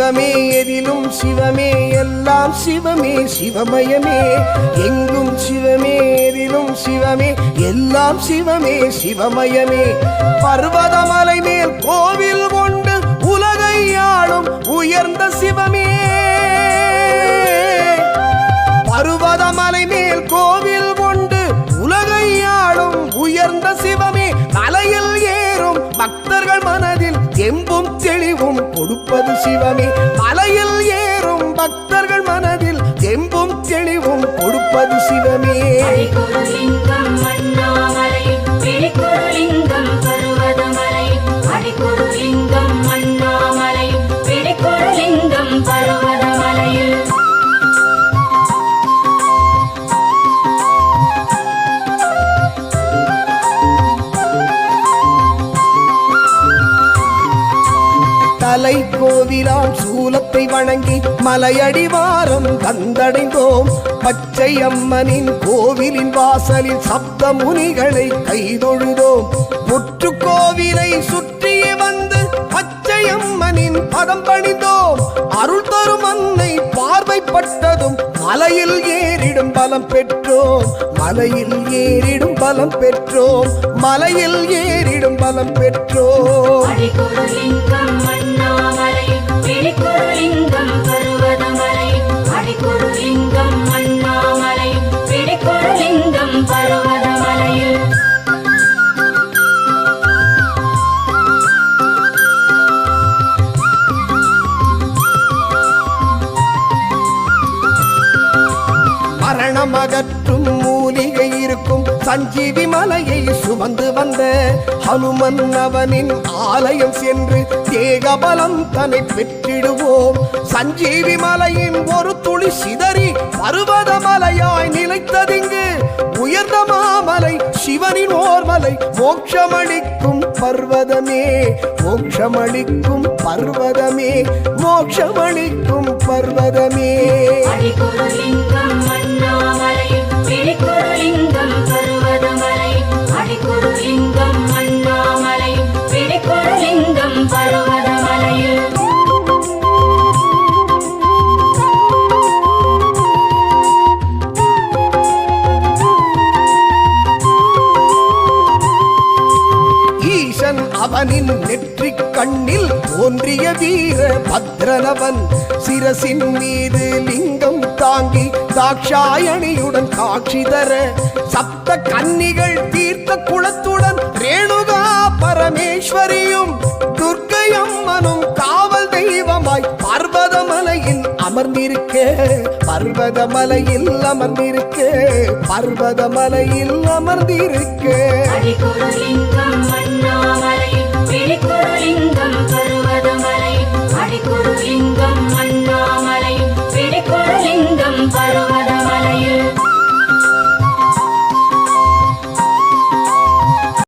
சிவமே எதிலும் சிவமே எல்லாம் சிவமே சிவமயமே. எங்கும் சிவமே எதிலும் சிவமே எல்லாம் சிவமே சிவமயமே. பர்வதமலை மேல் கொடுப்பது சிவமே. மலையில் ஏறும் பக்தர்கள் மனதில் எம்பும் தெளிவும் கொடுப்பது சிவமே. அடிக்குருலிங்கம் அண்ணாமலையில் பிடிக்குருலிங்கம் அடிக்குருலிங்கம் தலை கோவிலாம் சூலத்தை வணங்கி மலையடிவாரம் கந்தடைந்தோம் பச்சை அம்மனின் கோவிலின் வாசலில் சப்த முனிகளை கைதொழுதோம். முற்று கோவிலை சுற்றியே வந்து பச்சை அம்மனின் பதம் பணிந்தோம். அருள் தரும் அன்னை பார்வைப்பட்டதும் மலையில் ஏறிடும் பலம் பெற்றோம். மலையில் ஏறிடும் பலம் பெற்றோம். மலையில் ஏறிடும் பலம் பெற்றோம். மரணம் அகற்றும் மூலிகை இருக்கும் சஞ்சீவி மலையை சுமந்து வந்த ஹனுமன் அவனின் ஆலயம் சென்று தேகபலம் தன்னை பெற்றிடுவோம். சஞ்சீவி மலையின் ஒரு துளி சிதறி பருவத மலையாய் நிலைத்ததிங்கு. உயர்ந்த மாமலை சிவனின் ஓர்மலை மோட்சமளிக்கும் பர்வதமே மோட்சமளிக்கும் பர்வதமே மோட்சமளிக்கும் பர்வதமே. நெற்றிக் கண்ணில் தோன்றிய வீர பத்ரனவன். சிரசின் மீது லிங்கம் தாங்கி தாட்சாயணியுடன் காட்சி தர சப்த கன்னிகள் தீர்த்த குளத்துடன் ரேணுகா பரமேஸ்வரியும் துர்க்கையம்மனும் காவல் தெய்வமாய் பர்வதமலையில் அமர்ந்திருக்க பர்வதமலையில் அமர்ந்திருக்க பர்வதமலையில் அமர்ந்திருக்க. அடிக்குருலிங்கம்